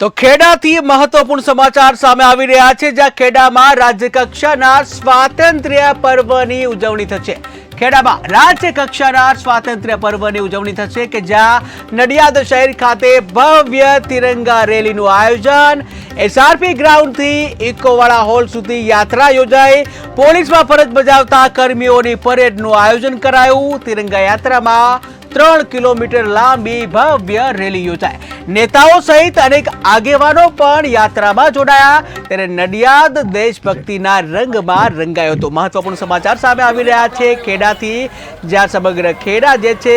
તો ખેડાથી મહત્વપૂર્ણ સમાચાર સામે આવી રહ્યા છે, જ્યાં ખેડામાં રાજ્ય કક્ષાના સ્વાતંત્ર્ય પર્વની ઉજવણી થશે. ખેડામાં રાજ્ય કક્ષાના સ્વાતંત્ર્ય પર્વની ઉજવણી થશે કે જ્યાં નડિયાદ શહેર ખાતે ભવ્ય તિરંગા રેલીનું આયોજન, એસઆરપી ગ્રાઉન્ડથી ઇકોવાળા હોલ સુધી યાત્રા યોજાઈ, પોલીસમાં ફરજ બજાવતા કર્મીઓની પરેડનું આયોજન કરાયું. તિરંગા યાત્રામાં ત્રણ કિલોમીટર લાંબી ભવ્ય રેલી યોજાય. નેતાઓ સહિત અનેક આગેવાનો પણ યાત્રામાં જોડાયા. ત્યારે નડિયાદ દેશભક્તિના રંગમાં રંગાયો હતો. મહત્વપૂર્ણ સમાચાર સામે આવી રહ્યા છે. ખેડાથી જ્યાં સમગ્ર ખેડા જે છે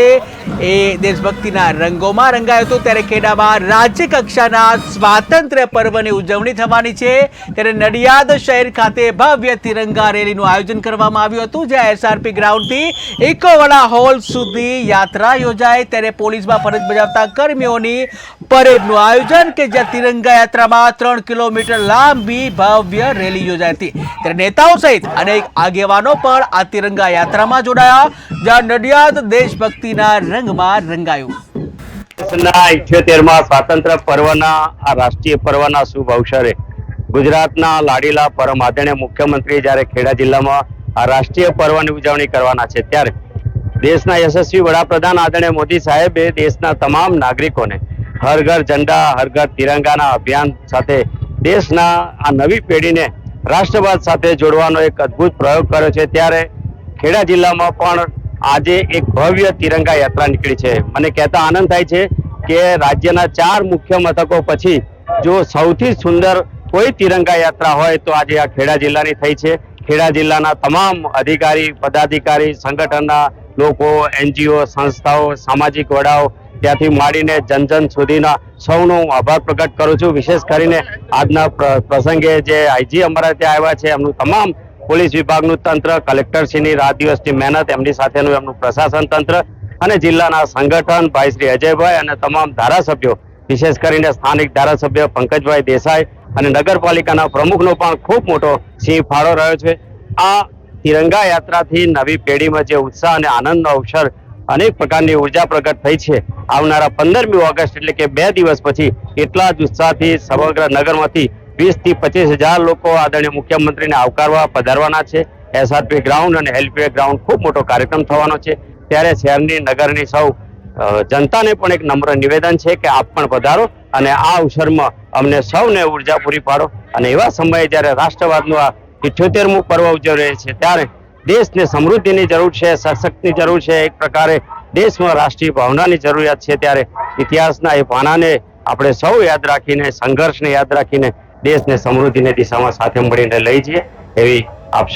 એ દેશભક્તિના રંગોમાં રંગાયો હતો. ત્યારે ખેડામાં રાજ્ય કક્ષાના સ્વાતંત્ર્ય પર્વની ઉજવણી થવાની છે. ત્યારે નડિયાદ શહેર ખાતે ભવ્ય તિરંગા રેલીનું આયોજન કરવામાં આવ્યું હતું, જ્યાં એસઆરપી ગ્રાઉન્ડથી ઇકોવાળા હોલ સુધી યાત્રા યોજાય ત્યારે પોલીસમાં ફરજ બજાવતા કર્મીઓની પરેડનું આયોજન કે જ્યાં તિરંગા યાત્રામાં ત્રણ કિલોમીટર લાંબી ભવ્ય રેલી યોજાઈ હતી. ત્યારે નેતાઓ સહિત અનેક આગેવાનો પણ આ તિરંગા યાત્રામાં જોડાયા, જ્યાં નડિયાદ દેશભક્તિના રંગમાં રંગાયું. લાડીલા પરમ આદરણીય મુખ્યમંત્રી જ્યારે ખેડા જિલ્લામાં આ રાષ્ટ્રીય પર્વની ઉજવણી કરવાના છે, ત્યારે દેશના યશસ્વી વડાપ્રધાન આદરણીય મોદી સાહેબે દેશના તમામ નાગરિકોને હર ઘર ઝંડા, હર ઘર તિરંગાના અભિયાન સાથે દેશના આ નવી પેઢીને રાષ્ટ્રવાદ સાથે જોડવાનો એક અદ્ભુત પ્રયોગ કર્યો છે. ત્યારે ખેડા જિલ્લામાં પણ આજે એક ભવ્ય તિરંગા યાત્રા નીકળી છે. મને કહેતા આનંદ થાય છે કે રાજ્યના ચાર મુખ્ય મથકો પછી જો સૌથી સુંદર કોઈ તિરંગા યાત્રા હોય તો આજે આ ખેડા જિલ્લાની થઈ છે. ખેડા જિલ્લાના તમામ અધિકારી, પદાધિકારી, સંગઠનના લોકો, એનજીઓ, સંસ્થાઓ, સામાજિક વડાઓ ત્યાંથી માંડીને જન જન સુધીના સૌનો હું આભાર પ્રગટ કરું છું. વિશેષ કરીને આજના પ્રસંગે જે આઈજી અમારા ત્યાં આવ્યા છે, એમનું તમામ પોલીસ વિભાગનું તંત્ર, કલેક્ટરશ્રીની રાત દિવસની મહેનત, એમની સાથેનું એમનું પ્રશાસન તંત્ર અને જિલ્લાના સંગઠન ભાઈ શ્રી અજયભાઈ અને તમામ ધારાસભ્યો, વિશેષ કરીને સ્થાનિક ધારાસભ્ય પંકજભાઈ દેસાઈ અને નગરપાલિકાના પ્રમુખનો પણ ખૂબ મોટો સિંહ ફાળો રહ્યો છે. આ તિરંગા યાત્રાથી નવી પેઢીમાં જે ઉત્સાહ અને આનંદનો અવસર અનેક પ્રકારની ઊર્જા પ્રગટ થઈ છે. આવનારા પંદરમી ઓગસ્ટ એટલે કે બે દિવસ પછી એટલા જ ઉત્સાહથી સમગ્ર નગરમાંથી વીસથી પચીસ હજાર લોકો આદરણીય મુખ્યમંત્રીને આવકારવા પધારવાના છે. એસઆરપી ગ્રાઉન્ડ અને હેલ્પવે ગ્રાઉન્ડ ખૂબ મોટો કાર્યક્રમ થવાનો છે. ત્યારે શહેરની નગરની સૌ જનતાને પણ એક નમ્ર નિવેદન છે કે આપ પણ પધારો અને આ અવસરમાં અમને સૌને ઊર્જા પૂરી પાડો. અને એવા સમયે જ્યારે રાષ્ટ્રવાદનું આ ઇઠ્યોતેરમું પર્વ ઉજવી છે ત્યારે દેશને સમૃદ્ધિની જરૂર છે, સશક્તની જરૂર છે. એક પ્રકારે દેશમાં રાષ્ટ્રીય ભાવનાની જરૂરિયાત છે ત્યારે ઇતિહાસના એ પાનાને આપણે સૌ યાદ રાખીને, સંઘર્ષને યાદ રાખીને દેશને સમૃદ્ધિની દિશામાં સાથે મળીને લઈ જઈએ એવી આપ